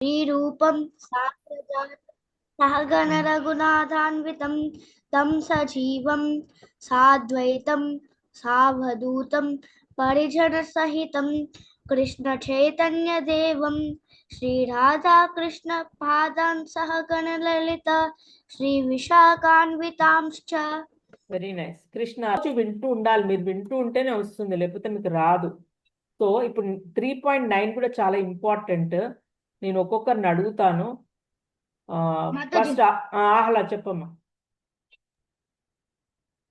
నీ రూపం సహగణ రఘునాథాన్వితం తం సజీవం సాద్వైతం సావధూతం పరిజన సహితం కృష్ణ చైతన్య దేవం శ్రీ రాధా కృష్ణ పాదాన్ సహగణ లలిత శ్రీ విశాఖాన్వితాంశ్చ వెరీ నైస్ కృష్ణ వింటూ ఉండాలి. మీరు వింటూ ఉంటేనే వస్తుంది. లేకపోతే మీకు రాదు. సో ఇప్పుడు త్రీ పాయింట్ నైన్ కూడా చాలా ఇంపార్టెంట్ నేను ఒక్కొక్కరిని అడుగుతాను. ఫస్ట్ ఆహ్లా చెప్పమ్మా.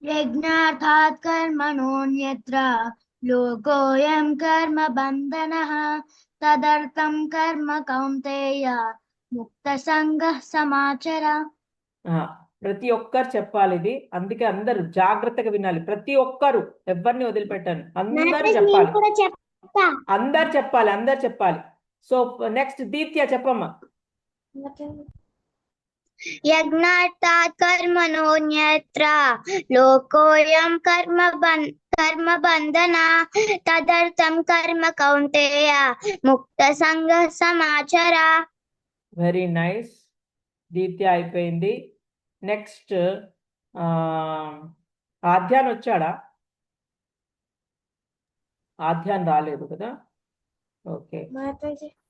యజ్ఞార్థాత్ కర్మణోన్యత్ర లోకోయం కర్మ బంధన తదర్థం కర్మ కౌంతేయ ముక్త సంగ సమాచార. ప్రతి ఒక్కరు చెప్పాలి ఇది. అందుకే అందరు జాగ్రత్తగా వినాలి. ప్రతి ఒక్కరు ఎవరిని వదిలిపెట్టాను. అందరు చెప్పాలి. అందరు చెప్పాలి అందరు చెప్పాలి. సో నెక్స్ట్ దీత్య చెప్పమ్మా. యజ్ఞార్థాత్ కర్మణోన్యత్ర లోకోయం కర్మ కర్మ బంధన తదర్థం కర్మ కౌంటేయ ముక్త సంఘ సమాచార. వెరీ నైస్ దీత్య అయిపోయింది. నెక్స్ట్ ఆధ్యాన్ వచ్చాడా? ఆధ్యాన్ రాలేదు కదా? ఓకే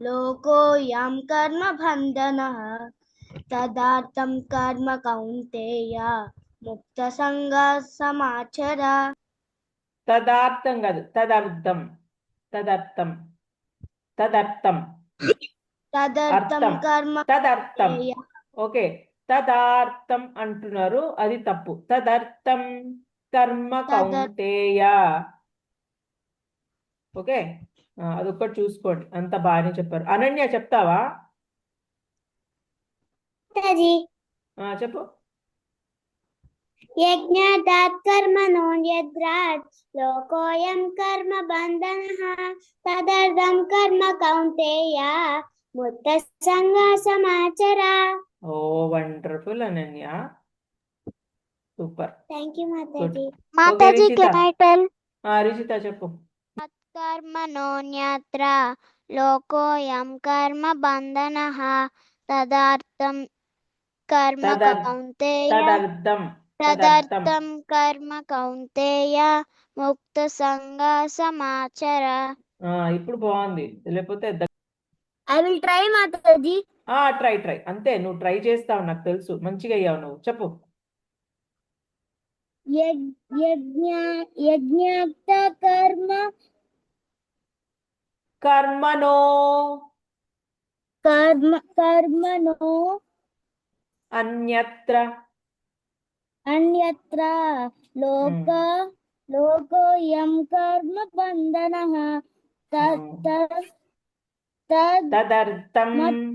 లోకోయం కర్మ బంధనః తదార్థం కర్మ కౌంతేయ ముక్త సంగ సమాచర తదార్థం కాదు తదర్థం తదర్థం తదర్థం తదర్థం. కర్మ తదర్థం. ఓకే తదార్థం అంటున్నారు అది తప్పు. తదర్థం కర్మ కౌంతేయ. ఓకే? అదొక్కటి చూసుకోండి. అంత బాగానే చెప్పారు. అనన్య చెప్తావా? ఆ, చెప్పు. యజ్ఞార్థాత్ కర్మణోన్యత్రాత్ లోకోయం కర్మ బంధనః తదర్థం కర్మ కౌంతేయ ముక్త సంగ సమాచర. ఓ wonderful Ananya. Super. Thank you Mataji. మాతాజీ రిషిత. కెన్ ఐ టెల్ ఆ రిషిత చెప్పు. కర్మణోన్యత్ర లోకోయం కర్మ బంధనః తదర్థం కర్మ కౌంతేయ తదర్థం కర్మ కౌంతేయ ముక్త సంగ సమాచర ఆ, ఇప్పుడు బాగుంది. లేకపోతే ఐ విల్ ట్రై మాతాజీ ఆ ట్రై ట్రై అంతే నువ్వు ట్రై చేస్తావు నాకు తెలుసు. మంచిగా అయ్యావు నువ్వు. చెప్పు. యజ్ఞ యజ్ఞార్థ కర్మ కర్మనో కర్మ కర్మణో అన్యత్ర అన్యత్ర లోక లోకోయం కర్మ బంధనః తద్ తద్ తద్ తదర్థం మత్-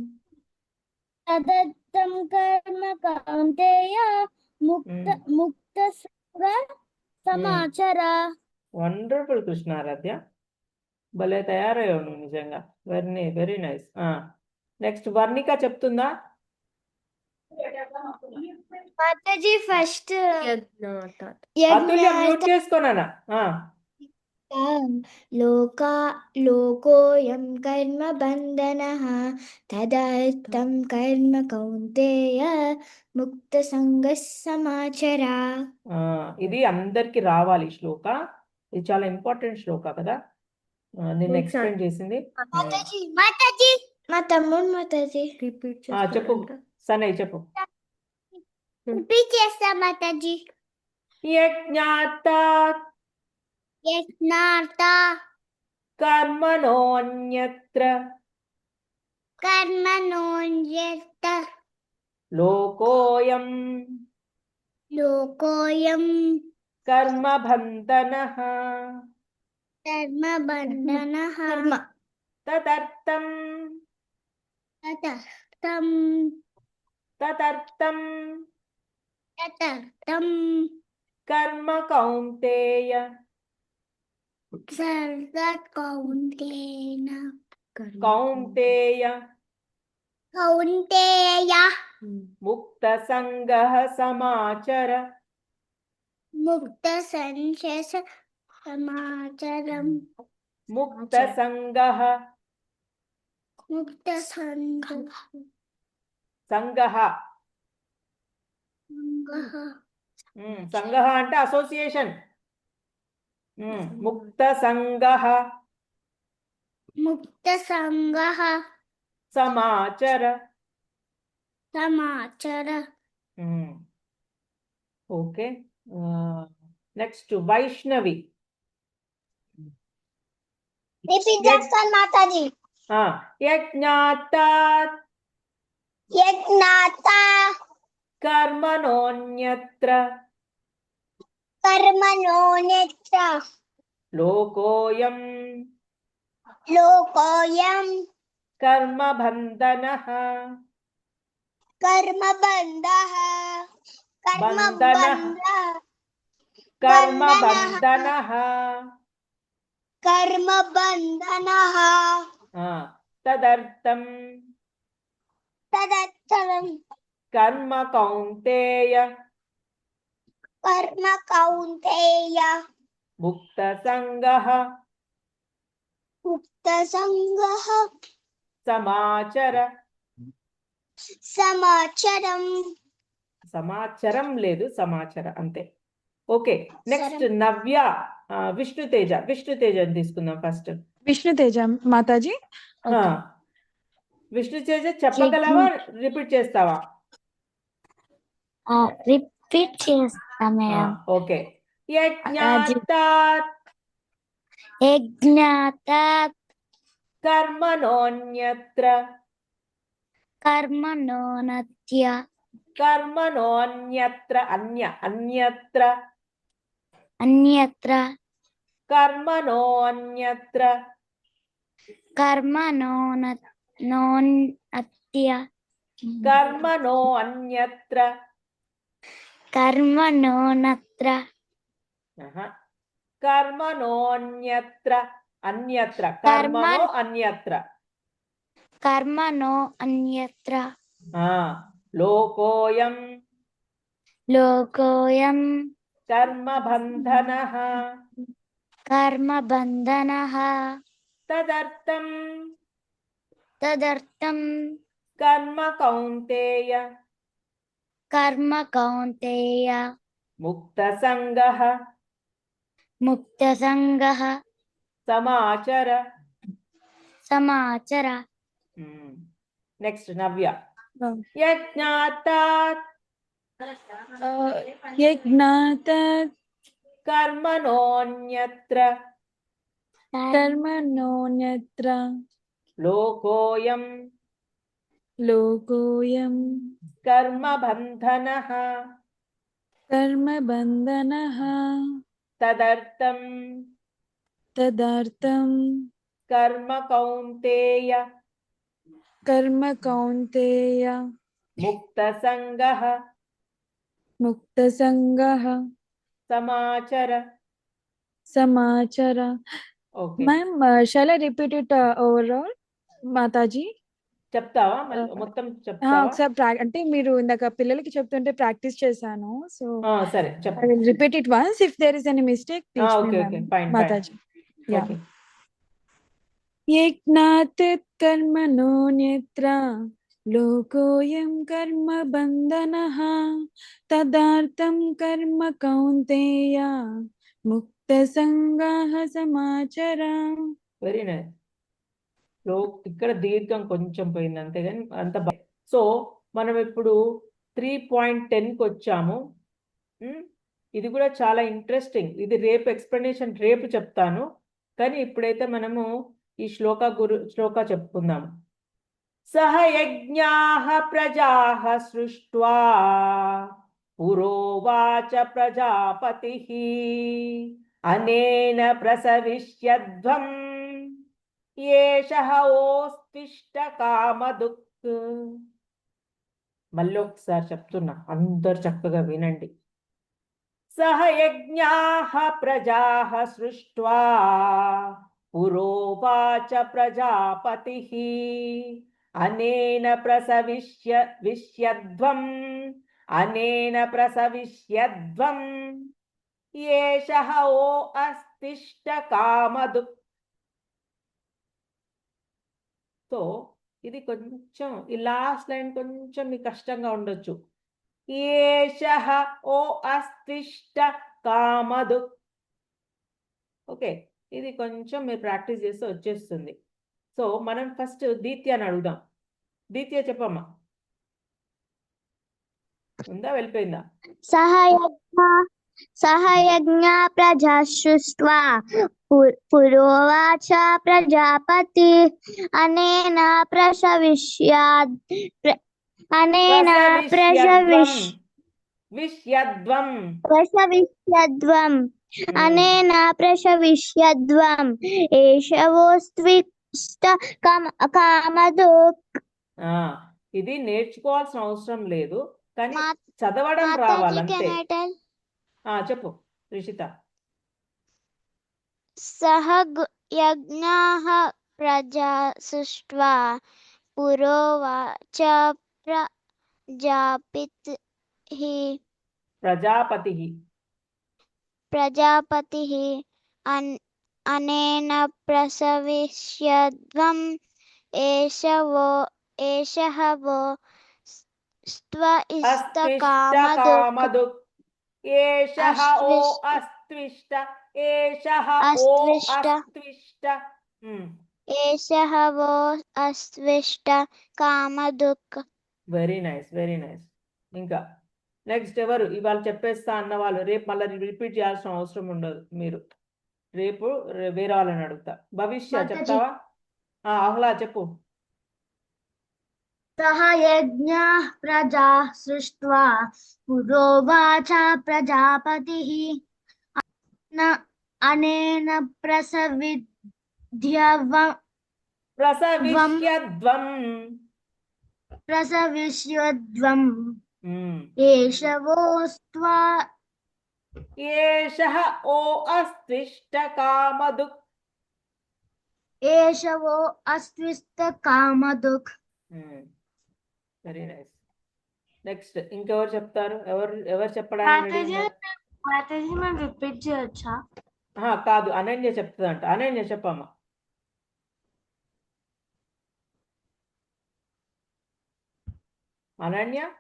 తదర్థం కర్మ కౌంతేయ ముక్త భలే తయారయ్యావు నువ్వు నిజంగా. Very very nice. Next Varnika చెప్తుందా? మాతాజీ ఫస్ట్ అతుల్య మ్యూట్ చేసుకోనానా? ఆ, లోకా లోకోయం కర్మ బంధనః. తదర్థం కర్మ కౌంతేయ ముక్త సంగ సమాచర. ఆ, ఇది అందరికి రావాలి శ్లోక. ఇది చాలా ఇంపార్టెంట్ శ్లోక కదా. నిన్న ఎక్స్ప్లెయిన్ చేసింది. మాతాజీ మాతాజీ. మా తమ్ముడు మాతాజీ. రిపీట్ ఆ, చెప్పు. సనయ్ చెప్పు. రిపీట్ చేస్తా మాతాజీ. కర్మణోన్యత్ర లోకోయం. లోకోయం. కర్మబంధనః. కర్మ బంధన కర్మ తదర్థం తదర్థం తదర్థం తదర్థం కర్మ కౌంతేయ సర్వత్ కౌంటేన కౌంతేయ కౌంటేయ ముక్త సంగ సమాచర. ముక్త సంగ. ముక్త సంఘ సంగ సంగ అంటే అసోసియేషన్ ముక్త సంగ ముక్త సంఘ సమాచర. సమాచార. ఓకే. నెక్స్ట్ వైష్ణవి. రిపీట్ చేస్తాను మాతాజీ యజ్ఞాతాత్ యజ్ఞాత కర్మణోన్యత్ర కర్మణో నేత్ర లోకోయం లోకోయం కర్మబంధనః కర్మబంధ బంధనః. కర్మబంధ కర్మబంధనః కర్మబంధన ఆ, తదర్థం తదత్తరం కర్మ కౌంతేయ కర్మ కౌంతేయ ముక్త సంగః ముక్త సంగ సమాచర సమాచారం సమాచారం లేదు సమాచార అంతే ఓకే నెక్స్ట్ నవ్య విష్ణు తేజ విష్ణు తేజ తీసుకుందాం ఫస్ట్ విష్ణు తేజ మాతాజీ? విష్ణు తేజ చెప్పగలవా? రిపీట్ చేస్తావా? రిపీట్ చేస్తా మేడం ఓకే. యజ్ఞాతాత్ యజ్ఞాత కర్మణోన్యత్ర కర్మణోనత్య కర్మణోన్యత్ర అన్య అన్యత్ర. అన్యత్ర కర్మణోన్యత్ర కర్మణోన నోన్యత్య కర్మణో అన్యత్ర కర్మణోనత్ర. కర్మణోన్యత్ర అన్యత్ర కర్మ- కర్మణో అన్యత్ర కర్మణో అన్యత్ర లోకోయం లోకోయం కర్మబంధనః కర్మబంధనః తదర్థం తదర్థం కర్మ కౌంతేయ కర్మ కౌంతేయ ముక్త సంగః ముక్త సంగః సమాచర సమాచర నెక్స్ట్ నవ్య ఆ. యజ్ఞాతాత్ యజ్ఞాత కర్మణోన్యత్ర కర్మణోన్యత్ర లోకోయం లోకోయం కర్మబంధనః కర్మబంధనః తదర్థం తదర్థం కర్మ కౌంతేయ కర్మ కౌంతేయ ముక్త సంగః ముక్త సంగః సమాచర. సమాచర. Okay. Ma'am shall I repeat it overall Mataji? చెప్తావా? మొత్తం చెప్తావా? ఒకసారి అంటే మీరు ఇందాక పిల్లలకి చెప్తుంటే ప్రాక్టీస్ చేశాను సో సరే repeat it once if there is any mistake Mataji. యజ్ఞాత్ కర్మణోన్యత్ర లోకోయం కర్మ బంధన తదార్థం కర్మ కౌంతేయ ముక్త సంగాః సమాచర. వెరీ నైస్లో ఇక్కడ దీర్ఘం కొంచెం పోయింది అంతేగాని అంత సో మనం ఇప్పుడు త్రీ పాయింట్ టెన్కి వచ్చాము. ఇది కూడా చాలా ఇంట్రెస్టింగ్ ఇది రేపు ఎక్స్ప్లెనేషన్ రేపు చెప్తాను. కానీ ఇప్పుడైతే మనము ఈ శ్లోక గురు శ్లోక చెప్పుకుందాము. సహ యజ్ఞాః ప్రజాః సృష్ట్వా. పురోవాచ ప్రజాపతిః. అనేన ప్రసవిష్యధ్వం. ఏషః ఓస్తిష్ట మళ్ళీ ఒకసారి చెప్తున్నా అందరు చక్కగా వినండి. సహ యజ్ఞా ప్రజా సృష్ట్వా. పురోవాచ ప్రజాపతి. అనేన ప్రసవిష్య విష్యధ్వం అనేన ప్రసవిష్యధ్వం ఏషః ఓ అస్తిష్ట కామదు. సో ఇది కొంచెం ఈ లాస్ట్ లైన్ కొంచెం మీకు కష్టంగా ఉండొచ్చు. ఏషః ఓ అస్తిష్ట కామదు. ఓకే ఇది కొంచెం మీరు ప్రాక్టీస్ చేస్తే వచ్చేస్తుంది. సో మనం ఫస్ట్ దీత్యాన్ని అడుగుదాం. దీత్య చెప్పమ్మా. ఉందా వెళ్ళిపోయిందా? సహ యజ్ఞ సహ యజ్ఞ ప్రజా సృష్ట్వా పు- పురోవాచ ప్రజాపతి అనేన ప్రసవిష్యాద్ ప్ర- అనేన ప్రసవిష్ విష్యధ్వం ప్రసవిష్యద్వం అనేన ప్రసవిష్యద్వం ఏషవోస్త్విష్ట కామ కామదో ఇది నేర్చుకోవాల్సిన అవసరం లేదు. కానీ చదవడం రావాలంతే? ఆ చెప్పు రిషిత. సహ యజ్ఞాః ప్రజా సృష్ట్వా పురోవాచ ప్రజాపితిః ప్రజాపతి ప్రజాపతిः అన్ అనేన ప్రసవిష్యద్వం ఏషవో वो वो వెరీ నైస్ వెరీ నైస్ ఇంకా నెక్స్ట్ ఎవరు? ఇవాళ చెప్పేస్తా అన్న వాళ్ళు. రేపు మళ్ళీ రిపీట్ చేయాల్సిన అవసరం ఉండదు మీరు. రేపు వేరే వాళ్ళని అడుగుతా. భవిష్య. చెప్తావా? ఆ, ఆహ్లా చెప్పు. సహ యజ్ఞాః ప్రజా సృష్ట్వా పురోవాచ ప్రజాపతిः న- అనేన ప్రసవిద్యవ ప్రసవిష్యధ్వం ప్రసవిష్యద్వం ఉమ్. ఏషవోస్త్వా ఏషః ఓ అస్తిష్ట కామదు ఏషవో అస్విస్త కామదుఃఖ వెరీ నైస్. నెక్స్ట్ ఇంకెవరు చెప్తారు? ఎవరు ఎవరు చెప్పడానికి రిపీట్ చేయొచ్చా? కాదు. అనన్య చెప్తుందంట. అనన్య చెప్పమ్మా. అనన్య?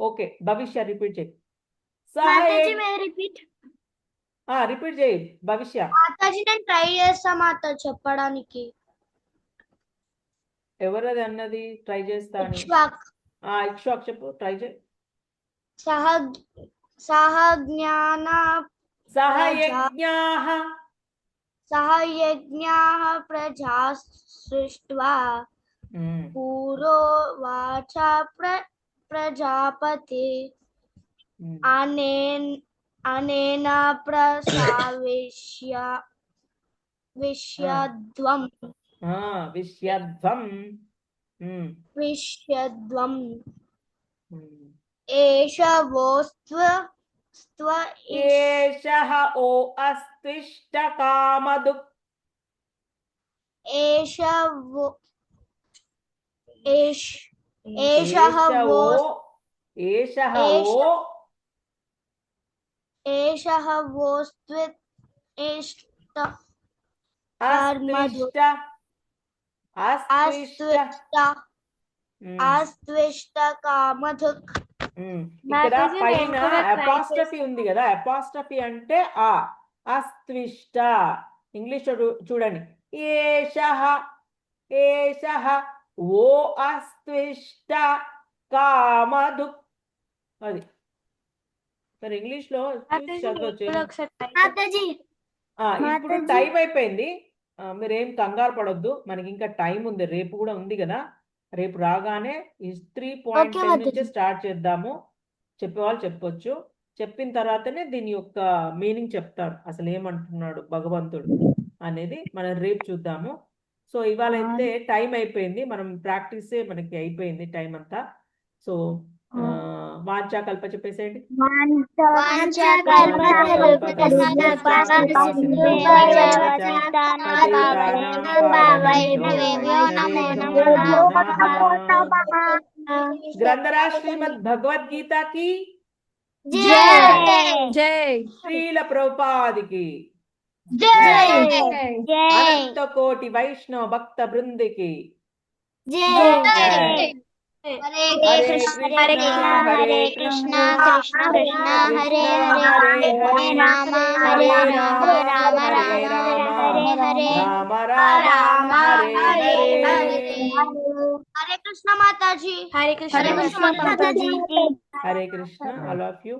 ఓకే. భవిష్య రిపీట్ చేయి. రిపీట్. రిపీట్ చేయి. భవిష్య. మాతాజీ నేను ట్రై చేస్తా మాతో చెప్పడానికి. ఎవరది అన్నది ట్రై చేస్తా అని ఇక్ష్వాక్. ఆ ఇక్ష్వాక్ చెప్పు ట్రై సహ ప్రజా- సృష్ట్వా పూరో వాచ ప్ర ప్రజాపతి. అనేన్ అనేన ప్రసావిష్య విష్యద్వం. ఆ, విష్యధ్వం ఉమ్, విష్యద్వం ఉమ్. ఏష వో స్త్వ స్త్వ ఇష్- ఏషః ఓ అస్తిష్ట కామదు ఏష వో ఏష్ ఏషః వో ఏషః ఏష- ఇక్కడ పైన అపాస్ట్రఫీ ఉంది కదా అపాస్ట్రఫీ అంటే ఆ అస్త్విష్ట ఇంగ్లీష్ చూడండి. ఏషః ఏషః ఓ అస్త్విష్ట కామదు అది. మరి ఇంగ్లీష్లో చదవచ్చు ఇప్పుడు. టైం అయిపోయింది. మీరేం కంగారు పడొద్దు. మనకి ఇంకా టైం ఉంది. రేపు కూడా ఉంది కదా. రేపు రాగానే ఈ త్రీ పాయింట్. నుంచే స్టార్ట్ చేద్దాము. చెప్పేవాళ్ళు చెప్పొచ్చు. చెప్పిన తర్వాతనే దీని యొక్క మీనింగ్ చెప్తారు. అసలు ఏమంటున్నాడు భగవంతుడు అనేది. మనం రేపు చూద్దాము. సో ఇవాళ అయితే టైం అయిపోయింది. మనం ప్రాక్టీసే మనకి అయిపోయింది టైం అంతా సో వాంచా కల్ప చెప్పేసేయండి. గ్రంథరా శ్రీమద్ భగవద్గీత కి జై. శ్రీల ప్రభుపాదికి అనంత కోటి వైష్ణవ భక్త బృందికి జై. हरे कृष्णा हरे कृष्णा कृष्ण कृष्ण हरे हरे हरे राम हरे राम राम राम हरे हरे राम हरे हरे हरे कृष्ण माता जी हरे कृष्ण हरे कृष्ण माता जी Hare Krishna I love you